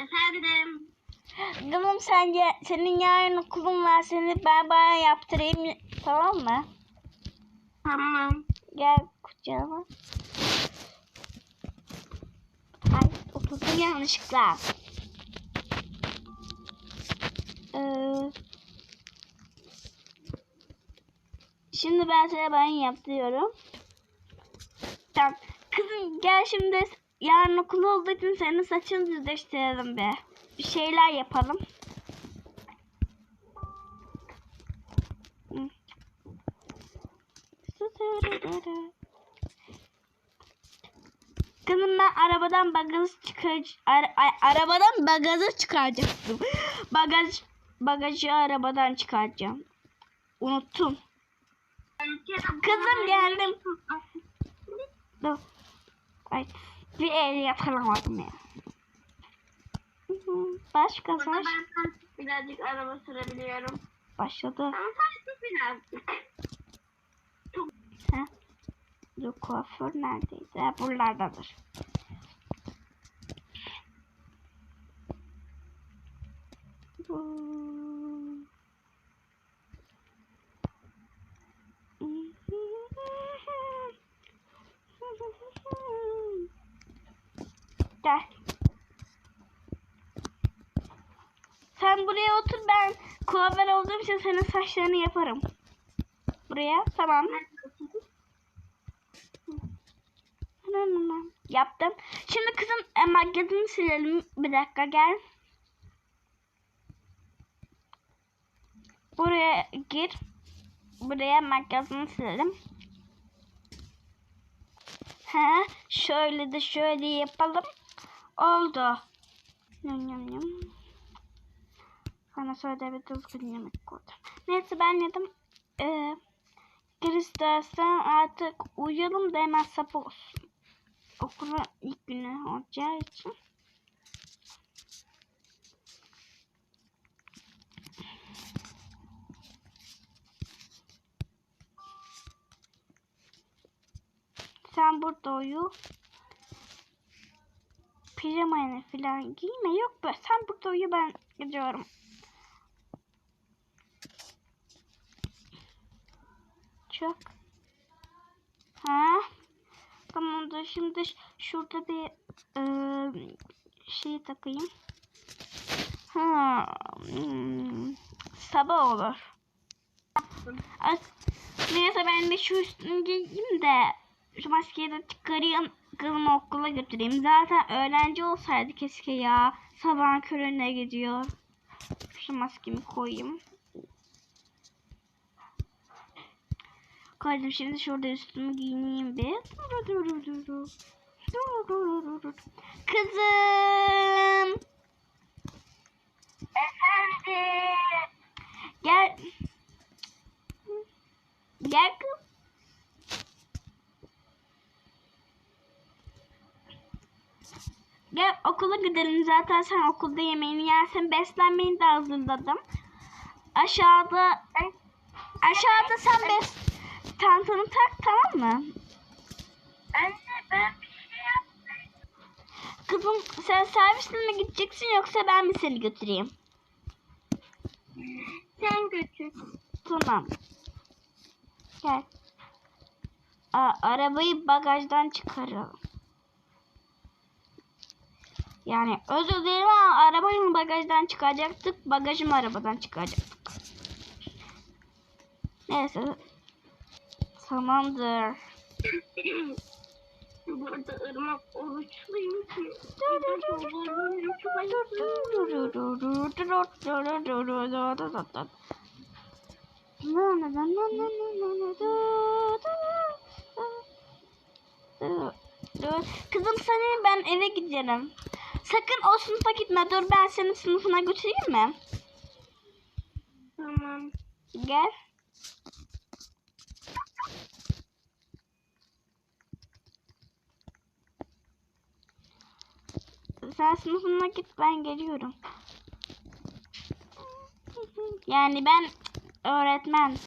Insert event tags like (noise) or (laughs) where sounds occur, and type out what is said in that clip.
Efendim. Kızım sen ya, senin yarın okulun var seni ben bana yaptırayım tamam mı? Tamam. Gel kucağıma. Ay oturdum yanlışlıkla. Ee, şimdi ben sana ben yaptırıyorum. Tamam. Kızım gel şimdi yarın okul olduğu için senin saçını düzleştirelim be. Bir şeyler yapalım. Kızım ben arabadan bagajı çıkar ara- arabadan bagajı çıkaracaktım. (laughs) Bagaj bagajı arabadan çıkaracağım. Unuttum. Kızım geldim. Dur. Ay bir el yakalamadım ya. Başka Burada baş ben birazcık araba sürebiliyorum. başladı. Ama sadece birazcık. Ha? Dur kuaför neredeydi? Ha, buralardadır. Bu- Gel. Sen buraya otur ben kuaför olduğum için senin saçlarını yaparım. Buraya tamam. Yaptım. Şimdi kızım e, silelim. Bir dakika gel. Buraya gir. Buraya makyajını silelim. He, şöyle de şöyle yapalım. Oldu. Yum yum yum. Sana şöyle bir düzgün yemek koydum. Neyse ben yedim. Ee, istersen artık uyuyalım da hemen sabah olsun. Okula ilk günü olacağı için. Sen burada uyu. Pijamayla falan giyme. Yok be sen burada uyu ben gidiyorum. Çok. Ha? Tamamdır. Şimdi ş- şurada bir eee şey takayım. Ha. hmm, Sabah olur. Neyse ben de şu üstünü giyeyim de şu maskeyi de çıkarayım. Kızımı okula götüreyim. Zaten öğrenci olsaydı keşke ya. Sabah körüne gidiyor. Şu maskemi koyayım. Koydum şimdi şurada üstümü giyineyim bir. Kızım. Efendim. Gel. Gel kız. Gel okula gidelim zaten sen okulda yemeğini yersin. Beslenmeni de hazırladım. Aşağıda aşağıda sen bes tantanı tak tamam mı? Anne ben bir şey yaptım. Kızım sen servisle mi gideceksin yoksa ben mi seni götüreyim? Sen götür. Tamam. Gel. Aa, arabayı bagajdan çıkaralım. Yani özür dilerim ama arabayı mı bagajdan çıkaracaktık, bagajı mı arabadan çıkaracaktık. Neyse. Tamamdır. Burada ırmak oruçluyum ki. Kızım seni ben eve giderim. Sakın o sınıfa gitme. Dur ben senin sınıfına götüreyim mi? Tamam. Gel. Sen sınıfına git ben geliyorum. Yani ben öğretmen.